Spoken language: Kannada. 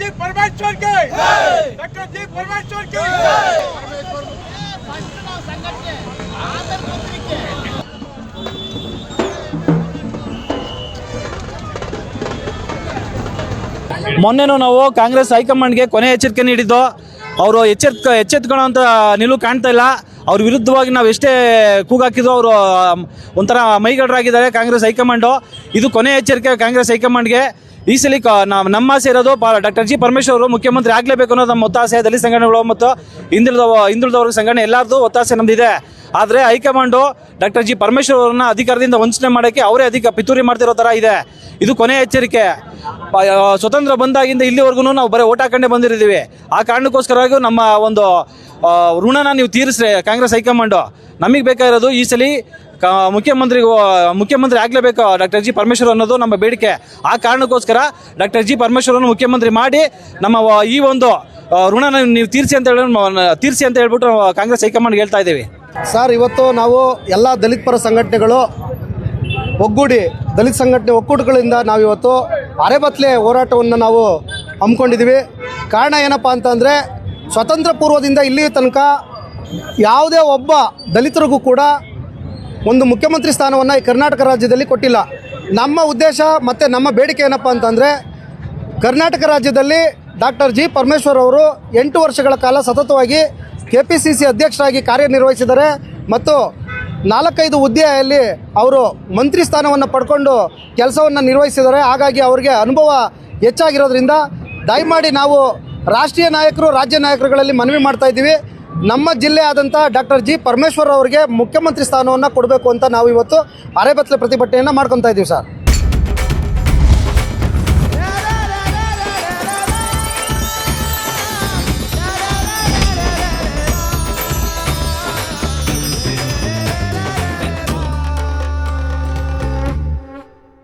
ಡಾಕ್ಟರ್ परमेश्वर के डॉक्टर जी परमेश्वर के ಮೊನ್ನೆನೂ ನಾವು ಕಾಂಗ್ರೆಸ್ ಹೈಕಮಾಂಡ್ಗೆ ಕೊನೆ ಎಚ್ಚರಿಕೆ ನೀಡಿದ್ದು ಅವರು ಎಚ್ಚೆತ್ಕ ಎಚ್ಚೆತ್ಕೊಳ್ಳೋಂಥ ನಿಲುವು ಕಾಣ್ತಾ ಇಲ್ಲ. ಅವ್ರ ವಿರುದ್ಧವಾಗಿ ನಾವು ಎಷ್ಟೇ ಕೂಗಾಕಿದ್ರು ಅವರು ಒಂಥರ ಮೈಗಡರಾಗಿದ್ದಾರೆ ಕಾಂಗ್ರೆಸ್ ಹೈಕಮಾಂಡು. ಇದು ಕೊನೆ ಎಚ್ಚರಿಕೆ ಕಾಂಗ್ರೆಸ್ ಹೈಕಮಾಂಡ್ಗೆ. ಈ ಸಲ ನಮ್ಮ ಆಸೆ ಇರೋದು ಡಾಕ್ಟರ್ ಜಿ ಪರಮೇಶ್ವರ್ ಅವರು ಮುಖ್ಯಮಂತ್ರಿ ಆಗಲೇಬೇಕು ಅನ್ನೋದು ನಮ್ಮ ಒತ್ತಾಸೆ ದಲಿತ ಸಂಘಟನೆಗಳು ಮತ್ತು ಹಿಂದುಳಿದ ಹಿಂದುಳಿದವರ ಸಂಘಟನೆ ಎಲ್ಲರದು ಒತ್ತಾಸೆ ನಮ್ದಿದೆ. ಆದರೆ ಹೈಕಮಾಂಡು ಡಾಕ್ಟರ್ ಜಿ ಪರಮೇಶ್ವರ್ ಅವರನ್ನ ಅಧಿಕಾರದಿಂದ ವಂಚನೆ ಮಾಡೋಕ್ಕೆ ಅವರೇ ಅಧಿಕ ಪಿತೂರಿ ಮಾಡ್ತಿರೋ ಥರ ಇದೆ. ಇದು ಕೊನೆ ಎಚ್ಚರಿಕೆ. ಸ್ವತಂತ್ರ ಬಂದಾಗಿಂದ ಇಲ್ಲಿವರೆಗೂ ನಾವು ಬರೀ ಓಟ್ ಹಾಕೊಂಡೇ ಬಂದಿರಿದ್ದೀವಿ. ಆ ಕಾರಣಕ್ಕೋಸ್ಕರವಾಗಿ ನಮ್ಮ ಒಂದು ಋಣನ ನೀವು ತೀರಿಸ್ರಿ ಕಾಂಗ್ರೆಸ್ ಹೈಕಮಾಂಡು. ನಮಗೆ ಬೇಕಾಗಿರೋದು ಈ ಸಲ ಮುಖ್ಯಮಂತ್ರಿ ಮುಖ್ಯಮಂತ್ರಿ ಆಗಲೇಬೇಕು ಡಾಕ್ಟರ್ ಜಿ ಪರಮೇಶ್ವರ್ ಅನ್ನೋದು ನಮ್ಮ ಬೇಡಿಕೆ. ಆ ಕಾರಣಕ್ಕೋಸ್ಕರ ಡಾಕ್ಟರ್ ಜಿ ಪರಮೇಶ್ವರನ್ನು ಮುಖ್ಯಮಂತ್ರಿ ಮಾಡಿ ನಮ್ಮ ಈ ಒಂದು ಋಣ ನೀವು ತೀರಿಸಿ ಅಂತ ಹೇಳಿ ತೀರಿಸಿ ಅಂತ ಹೇಳ್ಬಿಟ್ಟು ಕಾಂಗ್ರೆಸ್ ಹೈಕಮಾಂಡ್ ಹೇಳ್ತಾ ಇದ್ದೀವಿ. ಸರ್, ಇವತ್ತು ನಾವು ಎಲ್ಲ ದಲಿತ ಪರ ಸಂಘಟನೆಗಳು ಒಗ್ಗೂಡಿ, ದಲಿತ ಸಂಘಟನೆ ಒಕ್ಕೂಟಗಳಿಂದ ನಾವು ಇವತ್ತು ಅರೆಬತ್ಲೆ ಹೋರಾಟವನ್ನು ನಾವು ಹಮ್ಮಿಕೊಂಡಿದ್ದೀವಿ. ಕಾರಣ ಏನಪ್ಪ ಅಂತಂದರೆ ಸ್ವತಂತ್ರ ಪೂರ್ವದಿಂದ ಇಲ್ಲಿಯ ತನಕ ಯಾವುದೇ ಒಬ್ಬ ದಲಿತರಿಗೂ ಕೂಡ ಒಂದು ಮುಖ್ಯಮಂತ್ರಿ ಸ್ಥಾನವನ್ನು ಈ ಕರ್ನಾಟಕ ರಾಜ್ಯದಲ್ಲಿ ಕೊಟ್ಟಿಲ್ಲ. ನಮ್ಮ ಉದ್ದೇಶ ಮತ್ತು ನಮ್ಮ ಬೇಡಿಕೆ ಏನಪ್ಪ ಅಂತಂದರೆ, ಕರ್ನಾಟಕ ರಾಜ್ಯದಲ್ಲಿ ಡಾಕ್ಟರ್ ಜಿ ಪರಮೇಶ್ವರ್ ಅವರು ಎಂಟು ವರ್ಷಗಳ ಕಾಲ ಸತತವಾಗಿ ಕೆ ಪಿ ಸಿ ಸಿ ಅಧ್ಯಕ್ಷರಾಗಿ ಕಾರ್ಯನಿರ್ವಹಿಸಿದ್ದಾರೆ ಮತ್ತು ನಾಲ್ಕೈದು ಹುದ್ದೆಯಲ್ಲಿ ಅವರು ಮಂತ್ರಿ ಸ್ಥಾನವನ್ನು ಪಡ್ಕೊಂಡು ಕೆಲಸವನ್ನು ನಿರ್ವಹಿಸಿದ್ದಾರೆ. ಹಾಗಾಗಿ ಅವರಿಗೆ ಅನುಭವ ಹೆಚ್ಚಾಗಿರೋದ್ರಿಂದ ದಯಮಾಡಿ ನಾವು ರಾಷ್ಟ್ರೀಯ ನಾಯಕರು, ರಾಜ್ಯ ನಾಯಕರುಗಳಲ್ಲಿ ಮನವಿ ಮಾಡ್ತಾ ಇದ್ದೀವಿ. ನಮ್ಮ ಜಿಲ್ಲೆ ಆದಂಥ ಡಾಕ್ಟರ್ ಜಿ ಪರಮೇಶ್ವರ್ ಅವರಿಗೆ ಮುಖ್ಯಮಂತ್ರಿ ಸ್ಥಾನವನ್ನು ಕೊಡಬೇಕು ಅಂತ ನಾವು ಇವತ್ತು ಅರೆಬತ್ಲೆ ಪ್ರತಿಭಟನೆಯನ್ನು ಮಾಡ್ಕೊತಾ ಇದ್ದೀವಿ ಸರ್.